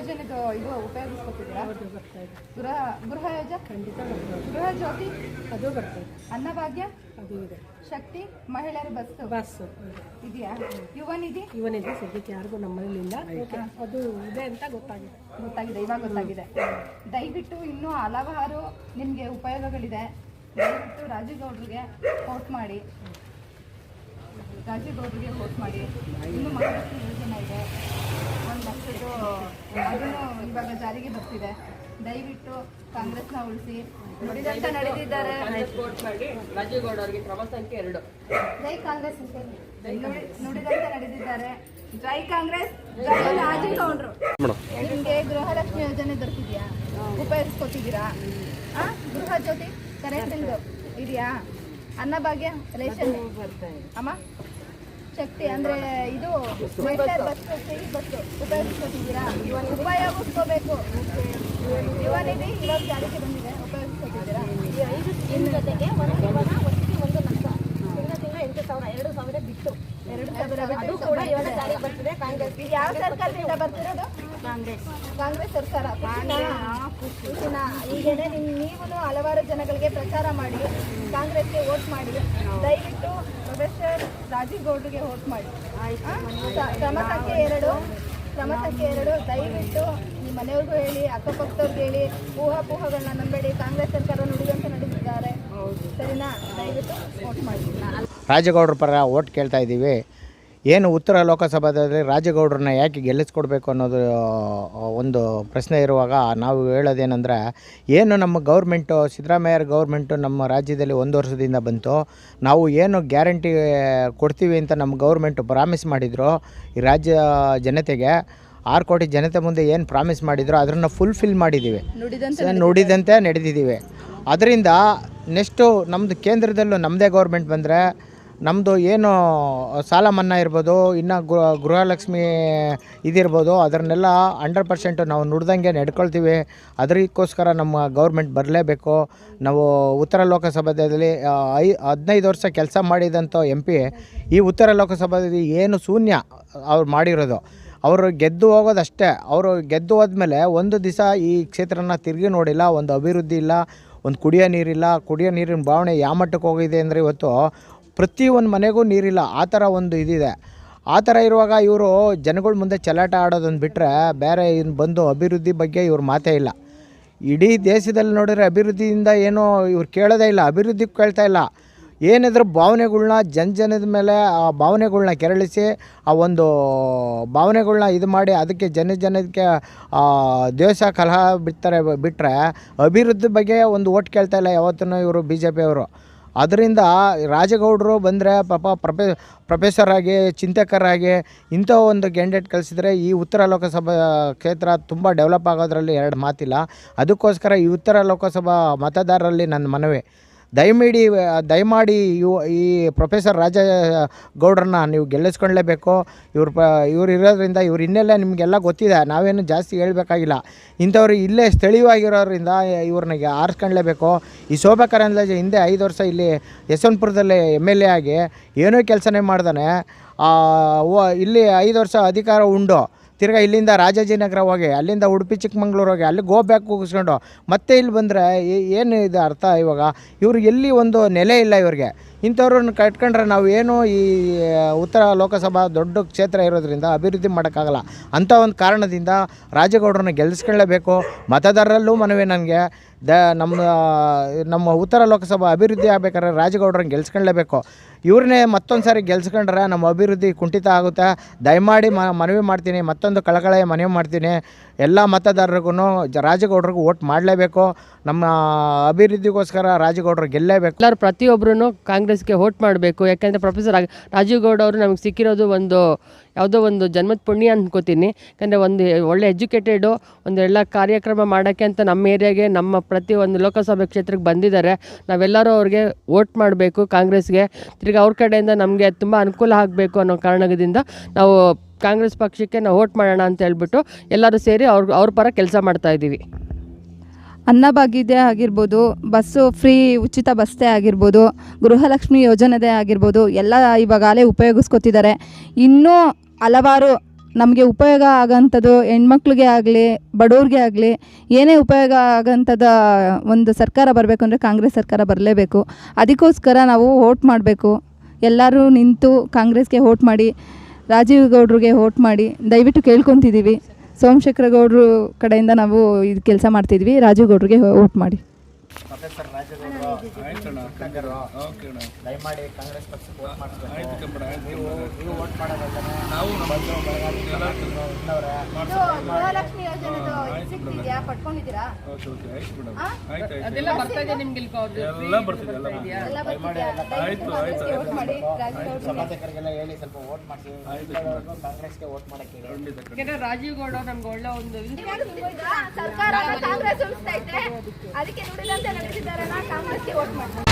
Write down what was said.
ಯೋಜನೆದು ಇದು ಉಪಯೋಗಿಸ್ಕೊತಿದ್ದೀರಾ? ಗೃಹ ಗೃಹ ಯೋಜ? ಖಂಡಿತ ಗೃಹ ಜ್ಯೋತಿ? ಅದು ಬರ್ತದೆ. ಅನ್ನಭಾಗ್ಯ? ಅದು ಇದೆ. ಶಕ್ತಿ? ಮಹಿಳೆಯರ ಬಸ್ ಬಸ್ ಇದೆ ಇದೆಯಾ? ಯುವ ನಿಧಿ ಇವನಿದೆ ಸದ್ಯಕ್ಕೆ ಯಾರಿಗೂ ನಮ್ಮಲ್ಲಿ ಇಲ್ಲ ಅದು ಇದೆ ಅಂತ ಗೊತ್ತಾಗಿದೆ. ಗೊತ್ತಾಗಿದೆ ಇವಾಗ ಗೊತ್ತಾಗಿದೆ. ದಯವಿಟ್ಟು ಇನ್ನೂ ಹಲವಾರು ನಿಮಗೆ ಉಪಯೋಗಗಳಿದೆ. ದಯವಿಟ್ಟು ರಾಜೇಗೌಡರಿಗೆ ಕೋಟ್ ಮಾಡಿ. ರಾಜುಗೌಡ್ರಿಗೆ ವೋಟ್ ಮಾಡಿ. ಇನ್ನು ಮಹಾಲಕ್ಷ್ಮಿ ಯೋಜನೆ ಇದೆ. ಒಂದು ಲಕ್ಷದ್ದು ಅದನ್ನು ಇವಾಗ ಜಾರಿಗೆ ಬರ್ತಿದೆ. ದಯವಿಟ್ಟು ಕಾಂಗ್ರೆಸ್ನ ಉಳಿಸಿ. ನುಡಿದಂತ ನಡೆದಿದ್ದಾರೆ. ರಾಜೇಗೌಡ ಅವರಿಗೆ ಕ್ರಮ ಸಂಖ್ಯೆ ಎರಡು. ಜೈ ಕಾಂಗ್ರೆಸ್ ನುಡಿದಂತ ನುಡಿದಂತೆ ನಡೆದಿದ್ದಾರೆ. ಜೈ ಕಾಂಗ್ರೆಸ್. ಜೈ ರಾಜೇಗೌಡರು ನಿಮಗೆ ಗೃಹಲಕ್ಷ್ಮಿ ಯೋಜನೆ ದೊರಕಿದ್ಯಾ? ಉಪಯೋಗಿಸ್ಕೊತಿದ್ದೀರಾ? ಆ? ಗೃಹ ಜ್ಯೋತಿ ಕರೆಂಟ್ ಇದೆಯಾ? ಅನ್ನಭಾಗ್ಯ ರೇಷನ್. ಅಮ್ಮ? ಶಕ್ತಿ ಅಂದ್ರೆ ಇದು ಮಹಿಳೆಯರ ಬಸ್ ಫ್ರೀ ಬಸ್ ಉಪಯೋಗಿಸ್ಕೊತಿದ್ದೀರಾ? ಉಪಯೋಗಿಸ್ಕೋಬೇಕು ಯುವ ನಿಧಿ ಇವಾಗ ಜಾರಿಗೆ ಬಂದಿದೆ. ಉಪಯೋಗಿಸ್ಕೊತಿದ್ದೀರಾ? ಐದು ಸ್ಕೀಮ್ ಜೊತೆಗೆ ಒಂದು ಲಕ್ಷ. ತಿಂಗಳ ತಿಂಗಳ ಎಂಟು ಸಾವಿರ ಎರಡು ಸಾವಿರ ಬಿಟ್ಟು. ಎರಡು ಸಾವಿರ ಅದು ಕೂಡ ಇವಾಗ ಜಾರಿಗೆ ಬರ್ತಿದೆ. ಕಾಂಗ್ರೆಸ್ ಯಾವ ಸರ್ಕಾರದಿಂದ ಬರ್ತಿರೋದು? ಕಾಂಗ್ರೆಸ್ ಕಾಂಗ್ರೆಸ್ ಸರ್ಕಾರ ಖುಷಿನಾ? ಈಗೇನೆ ನಿಮ್ ನೀವು ಹಲವಾರು ಜನಗಳಿಗೆ ಪ್ರಚಾರ ಮಾಡಿ ಕಾಂಗ್ರೆಸ್ಗೆ ವೋಟ್ ಮಾಡಿ ದಯವಿಟ್ಟು ಪ್ರೊಫೆಸರ್ ರಾಜೀವ್ ಗೌಡ್ರಿಗೆ ವೋಟ್ ಮಾಡಿ. ಕ್ರಮ ಸಂಖ್ಯೆ ಎರಡು ಕ್ರಮ ಸಂಖ್ಯೆ ಎರಡು ದಯವಿಟ್ಟು ನಿಮ್ಮ ಮನೆಯವ್ರಿಗೂ ಹೇಳಿ ಅಕ್ಕಪಕ್ಕದವ್ರಿಗೆ ಹೇಳಿ ಊಹಾಪೂಹಗಳನ್ನ ನಂಬೇಡಿ ಕಾಂಗ್ರೆಸ್ ಸರ್ಕಾರ ನುಡಿದಂತೆ ನಡೆಸಿದ್ದಾರೆ. ಸರಿನಾ? ದಯವಿಟ್ಟು ವೋಟ್ ಮಾಡಿ. ರಾಜೇಗೌಡರ ಪರ ವೋಟ್ ಕೇಳ್ತಾ ಇದ್ದೀವಿ. ಏನು ಉತ್ತರ ಲೋಕಸಭಾದಲ್ಲಿ ರಾಜಗೌಡ್ರನ್ನ ಯಾಕೆ ಗೆಲ್ಲಿಸ್ಕೊಡ್ಬೇಕು ಅನ್ನೋದು ಒಂದು ಪ್ರಶ್ನೆ ಇರುವಾಗ ನಾವು ಹೇಳೋದೇನೆಂದರೆ ಏನು ನಮ್ಮ ಗೌರ್ಮೆಂಟು ಸಿದ್ದರಾಮಯ್ಯರ ಗೌರ್ಮೆಂಟು ನಮ್ಮ ರಾಜ್ಯದಲ್ಲಿ ಒಂದು ವರ್ಷದಿಂದ ಬಂತು ನಾವು ಏನು ಗ್ಯಾರಂಟಿ ಕೊಡ್ತೀವಿ ಅಂತ ನಮ್ಮ ಗೌರ್ಮೆಂಟು ಪ್ರಾಮಿಸ್ ಮಾಡಿದ್ರು ಈ ರಾಜ್ಯ ಜನತೆಗೆ ಆರು ಕೋಟಿ ಜನತೆ ಮುಂದೆ ಏನು ಪ್ರಾಮಿಸ್ ಮಾಡಿದ್ರು ಅದನ್ನು ಫುಲ್ಫಿಲ್ ಮಾಡಿದ್ದೀವಿ. ನುಡಿದಂತೆ ನುಡಿದಂತೆ ನಡೆದಿದ್ದೀವಿ. ಅದರಿಂದ ನೆಕ್ಸ್ಟು ನಮ್ಮದು ಕೇಂದ್ರದಲ್ಲೂ ನಮ್ಮದೇ ಗೌರ್ಮೆಂಟ್ ಬಂದರೆ ನಮ್ಮದು ಏನು ಸಾಲ ಮನ್ನಾ ಇರ್ಬೋದು, ಇನ್ನು ಗೃಹ ಗೃಹಲಕ್ಷ್ಮಿ ಇದಿರ್ಬೋದು ಅದನ್ನೆಲ್ಲ ಹಂಡ್ರೆಡ್ ಪರ್ಸೆಂಟು ನಾವು ನುಡ್ದಂಗೆ ನಡ್ಕೊಳ್ತೀವಿ. ಅದಕ್ಕೋಸ್ಕರ ನಮ್ಮ ಗೌರ್ಮೆಂಟ್ ಬರಲೇಬೇಕು. ನಾವು ಉತ್ತರ ಲೋಕಸಭಾದಲ್ಲಿ ಐ, ಹದಿನೈದು ವರ್ಷ ಕೆಲಸ ಮಾಡಿದಂಥ ಎಂ ಪಿ, ಈ ಉತ್ತರ ಲೋಕಸಭಾದಲ್ಲಿ ಏನು ಶೂನ್ಯ ಅವ್ರು ಮಾಡಿರೋದು. ಅವರು ಗೆದ್ದು ಹೋಗೋದಷ್ಟೇ. ಅವರು ಗೆದ್ದು ಹೋದ್ಮೇಲೆ ಒಂದು ದಿವಸ ಈ ಕ್ಷೇತ್ರನ ತಿರುಗಿ ನೋಡಿಲ್ಲ, ಒಂದು ಅಭಿವೃದ್ಧಿ ಇಲ್ಲ, ಒಂದು ಕುಡಿಯೋ ನೀರಿಲ್ಲ, ಕುಡಿಯೋ ನೀರಿನ ಭಾವನೆ ಯಾವ ಮಟ್ಟಕ್ಕೆ ಹೋಗಿದೆ ಅಂದರೆ ಇವತ್ತು ಪ್ರತಿಯೊಂದು ಮನೆಗೂ ನೀರಿಲ್ಲ. ಆ ಥರ ಒಂದು ಇದಿದೆ. ಆ ಥರ ಇರುವಾಗ ಇವರು ಜನಗಳ ಮುಂದೆ ಚಲಾಟ ಆಡೋದನ್ನು ಬಿಟ್ಟರೆ ಬೇರೆ ಇನ್ನು ಬಂದು ಅಭಿವೃದ್ಧಿ ಬಗ್ಗೆ ಇವ್ರ ಮಾತೇ ಇಲ್ಲ. ಇಡೀ ದೇಶದಲ್ಲಿ ನೋಡಿದ್ರೆ ಅಭಿವೃದ್ಧಿಯಿಂದ ಏನೋ ಇವ್ರು ಕೇಳೋದೇ ಇಲ್ಲ, ಅಭಿವೃದ್ಧಿ ಕೇಳ್ತಾ ಇಲ್ಲ. ಏನಿದ್ರು ಭಾವನೆಗಳ್ನ ಜನ ಜನದ ಮೇಲೆ ಆ ಭಾವನೆಗಳ್ನ ಕೆರಳಿಸಿ ಆ ಒಂದು ಭಾವನೆಗಳ್ನ ಇದು ಮಾಡಿ ಅದಕ್ಕೆ ಜನ ಜನಕ್ಕೆ ದ್ವೇಷ ಕಲಹ ಬಿಡ್ತಾರೆ ಬಿಟ್ಟರೆ ಅಭಿವೃದ್ಧಿ ಬಗ್ಗೆ ಒಂದು ಓಟ್ ಕೇಳ್ತಾ ಇಲ್ಲ ಯಾವತ್ತೂ ಇವರು ಬಿ ಜೆ ಪಿಯವರು ಅದರಿಂದ ರಾಜಗೌಡರು ಬಂದರೆ ಪಾಪ ಪ್ರೊಫೆ ಪ್ರೊಫೆಸರ್ ಆಗಿ ಚಿಂತಕರಾಗಿ ಇಂಥ ಒಂದು ಕ್ಯಾಂಡಿಡೇಟ್ ಕಳಿಸಿದ್ರೆ ಈ ಉತ್ತರ ಲೋಕಸಭಾ ಕ್ಷೇತ್ರ ತುಂಬ ಡೆವಲಪ್ ಆಗೋದ್ರಲ್ಲಿ ಎರಡು ಮಾತಿಲ್ಲ. ಅದಕ್ಕೋಸ್ಕರ ಈ ಉತ್ತರ ಲೋಕಸಭಾ ಮತದಾರರಲ್ಲಿ ನನ್ನ ಮನವಿ. ದಯಮಾಡಿ ದಯಮಾಡಿ ಇವು ಈ ಪ್ರೊಫೆಸರ್ ರಾಜ ಗೌಡ್ರನ್ನ ನೀವು ಗೆಲ್ಲಿಸ್ಕೊಳ್ಳೇಬೇಕು ಇವ್ರು ಪ, ಇವ್ರು ಇರೋದ್ರಿಂದ, ಇವ್ರು ಇನ್ನೆಲ್ಲ ನಿಮಗೆಲ್ಲ ಗೊತ್ತಿದೆ. ನಾವೇನು ಜಾಸ್ತಿ ಹೇಳಬೇಕಾಗಿಲ್ಲ. ಇಂಥವ್ರು ಇಲ್ಲೇ ಸ್ಥಳೀಯವಾಗಿರೋದ್ರಿಂದ ಇವ್ರನ್ನ ಆರಿಸ್ಕೊಳ್ಳೇಬೇಕು ಈ ಶೋಭಾ ಹಿಂದೆ ಐದು ವರ್ಷ ಇಲ್ಲಿ ಯಶವಂತಪುರದಲ್ಲಿ ಎಂ ಎಲ್ ಎ ಆಗಿ ಏನೂ ಕೆಲಸನೇ ಮಾಡ್ದಾನೆ. ಇಲ್ಲಿ ಐದು ವರ್ಷ ಅಧಿಕಾರ ಉಂಡು. ತಿರ್ಗಾ ಇಲ್ಲಿಂದ ರಾಜಾಜಿನಗರ ಹೋಗಿ, ಅಲ್ಲಿಂದ ಉಡುಪಿ, ಚಿಕ್ಕಮಂಗ್ಳೂರು ಹೋಗಿ, ಅಲ್ಲಿ ಗೋ ಬ್ಯಾಕ್ ಕೂಗಿಸ್ಕೊಂಡು ಮತ್ತೆ ಇಲ್ಲಿ ಬಂದರೆ ಏನು ಇದು ಅರ್ಥ ಇವಾಗ? ಇವ್ರಿಗೆ ಎಲ್ಲಿ ಒಂದು ನೆಲೆ ಇಲ್ಲ ಇವ್ರಿಗೆ. ಇಂಥವ್ರನ್ನ ಕಟ್ಕೊಂಡ್ರೆ ನಾವು ಏನು ಈ, ಉತ್ತರ ಲೋಕಸಭಾ ದೊಡ್ಡ ಕ್ಷೇತ್ರ ಇರೋದ್ರಿಂದ ಅಭಿವೃದ್ಧಿ ಮಾಡೋಕ್ಕಾಗಲ್ಲ. ಅಂಥ ಒಂದು ಕಾರಣದಿಂದ ರಾಜಗೌಡ್ರನ್ನ ಗೆಲ್ಲಿಸ್ಕೊಳ್ಳೇಬೇಕು ಮತದಾರರಲ್ಲೂ ಮನವಿ ನನಗೆ. ದ ನಮ್ಮ ನಮ್ಮ ಉತ್ತರ ಲೋಕಸಭಾ ಅಭಿವೃದ್ಧಿ ಆಗಬೇಕಾದ್ರೆ ರಾಜಗೌಡ್ರನ್ನ ಗೆಲ್ಸ್ಕೊಳ್ಳೇಬೇಕು ಇವ್ರನ್ನೇ ಮತ್ತೊಂದು ಸಾರಿ ಗೆಲ್ಸ್ಕೊಂಡ್ರೆ ನಮ್ಮ ಅಭಿವೃದ್ಧಿ ಕುಂಠಿತ ಆಗುತ್ತೆ. ದಯಮಾಡಿ ಮನವಿ ಮಾಡ್ತೀನಿ, ಮತ್ತೊಂದು ಕಳಕಳೆಯ ಮನವಿ ಮಾಡ್ತೀನಿ. ಎಲ್ಲ ಮತದಾರರಿಗೂ ರಾಜಗೌಡ್ರಿಗೂ ಓಟ್ ಮಾಡಲೇಬೇಕು. ನಮ್ಮ ಅಭಿವೃದ್ಧಿಗೋಸ್ಕರ ರಾಜಗೌಡರು ಗೆಲ್ಲೇಬೇಕು. ಎಲ್ಲರೂ ಪ್ರತಿಯೊಬ್ಬರೂ ಕಾಂಗ್ರೆಸ್ಗೆ ವೋಟ್ ಮಾಡಬೇಕು. ಯಾಕೆಂದರೆ ಪ್ರೊಫೆಸರ್ ರಾಜ್- ರಾಜೀವ್ ಗೌಡ ಅವರು ನಮಗೆ ಸಿಕ್ಕಿರೋದು ಒಂದು ಯಾವುದೋ ಒಂದು ಜನ್ಮದ ಪುಣ್ಯ ಅಂದ್ಕೋತೀನಿ ಯಾಕಂದರೆ ಒಂದು ಒಳ್ಳೆ ಎಜುಕೇಟೆಡು ಒಂದೆಲ್ಲ ಕಾರ್ಯಕ್ರಮ ಮಾಡೋಕ್ಕೆ ಅಂತ ನಮ್ಮ ಏರಿಯಾಗೆ, ನಮ್ಮ ಪ್ರತಿ ಒಂದು ಲೋಕಸಭೆ ಕ್ಷೇತ್ರಕ್ಕೆ ಬಂದಿದ್ದಾರೆ. ನಾವೆಲ್ಲರೂ ಅವ್ರಿಗೆ ವೋಟ್ ಮಾಡಬೇಕು ಕಾಂಗ್ರೆಸ್ಗೆ. ತಿರ್ಗಿ ಅವ್ರ ಕಡೆಯಿಂದ ನಮಗೆ ತುಂಬ ಅನುಕೂಲ ಆಗಬೇಕು ಅನ್ನೋ ಕಾರಣದಿಂದ ನಾವು ಕಾಂಗ್ರೆಸ್ ಪಕ್ಷಕ್ಕೆ ನಾವು ವೋಟ್ ಮಾಡೋಣ ಅಂತ ಹೇಳ್ಬಿಟ್ಟು ಎಲ್ಲರೂ ಸೇರಿ ಅವ್ರ ಅವ್ರ ಪರ ಕೆಲಸ ಮಾಡ್ತಾ ಇದ್ದೀವಿ. ಅನ್ನಭಾಗ್ಯದೇ ಆಗಿರ್ಬೋದು, ಬಸ್ಸು ಫ್ರೀ ಉಚಿತ ಬಸ್ಸೇ ಆಗಿರ್ಬೋದು, ಗೃಹಲಕ್ಷ್ಮಿ ಯೋಜನೆದೇ ಆಗಿರ್ಬೋದು, ಎಲ್ಲ ಇವಾಗಲೇ ಉಪಯೋಗಿಸ್ಕೊತಿದ್ದಾರೆ. ಇನ್ನೂ ಹಲವಾರು ನಮಗೆ ಉಪಯೋಗ ಆಗೋಂಥದ್ದು ಹೆಣ್ಮಕ್ಳಿಗೆ ಆಗಲಿ, ಬಡವ್ರಿಗೆ ಆಗಲಿ, ಏನೇ ಉಪಯೋಗ ಆಗೋಂಥದ್ದು ಒಂದು ಸರ್ಕಾರ ಬರಬೇಕು ಅಂದರೆ ಕಾಂಗ್ರೆಸ್ ಸರ್ಕಾರ ಬರಲೇಬೇಕು. ಅದಕ್ಕೋಸ್ಕರ ನಾವು ವೋಟ್ ಮಾಡಬೇಕು. ಎಲ್ಲರೂ ನಿಂತು ಕಾಂಗ್ರೆಸ್ಗೆ ವೋಟ್ ಮಾಡಿ, ರಾಜೀವ್ ಗೌಡ್ರಿಗೆ ವೋಟ್ ಮಾಡಿ, ದಯವಿಟ್ಟು ಕೇಳ್ಕೊತಿದ್ದೀವಿ. ಸೋಮಶೇಖರ ಗೌಡ್ರು ಕಡೆಯಿಂದ ನಾವು ಇದು ಕೆಲಸ ಮಾಡ್ತಿದ್ವಿ. ರಾಜೀವ್ ಗೌಡ್ರಿಗೆ ವೋಟ್ ಮಾಡಿ. ಪ್ರೊಫೆಸರ್ ರಾಜೇಗೌಡರು ದಯಮಾಡಿ ಕಾಂಗ್ರೆಸ್ ಪಕ್ಷಕ್ಕೆ ವೋಟ್ ಮಾಡಿಸ್ಬೇಕು ನೀವು ನೀವು ವೋಟ್ ಮಾಡೋದಲ್ಲದೆ ನಾವು ಗೃಹಲಕ್ಷ್ಮಿ ಯೋಜನೆದು ಸಿಗ್ತಿದ್ಯಾ ಪಡ್ಕೊಂಡಿದ್ದೀರಾ? ಅದೆಲ್ಲ ಬರ್ತಾ ಇದೆ ನಿಮ್ಗೆ ಎಲ್ಲ ಬರ್ತಿದ್ಯಾ ದಯವಿಟ್ಟು ಕಾಂಗ್ರೆಸ್ಗೆ ವೋಟ್ ಮಾಡಿ ರಾಜೀವ್ ಗೌಡ್ರಿಗೆ ಸಂಪಾದಕರಿಗೆಲ್ಲ ಹೇಳಿ ಸ್ವಲ್ಪ ವೋಟ್ ಮಾಡಿಸಿ. ಕಾಂಗ್ರೆಸ್ಗೆ ವೋಟ್ ಮಾಡಕ್ಕೆ ಯಾಕಂದ್ರೆ ರಾಜೀವ್ ಗೌಡ ನಮ್ಗೆ ಒಳ್ಳೆ ಒಂದು? ಸರ್ಕಾರ ಕಾಂಗ್ರೆಸ್ ಉಳಿಸ್ತಾ ಐತೆ ಅದಕ್ಕೆ ನಡೆಸಿದಾರಲ್ಲ ಕಾಂಗ್ರೆಸ್ಗೆ ವೋಟ್ ಮಾಡಿ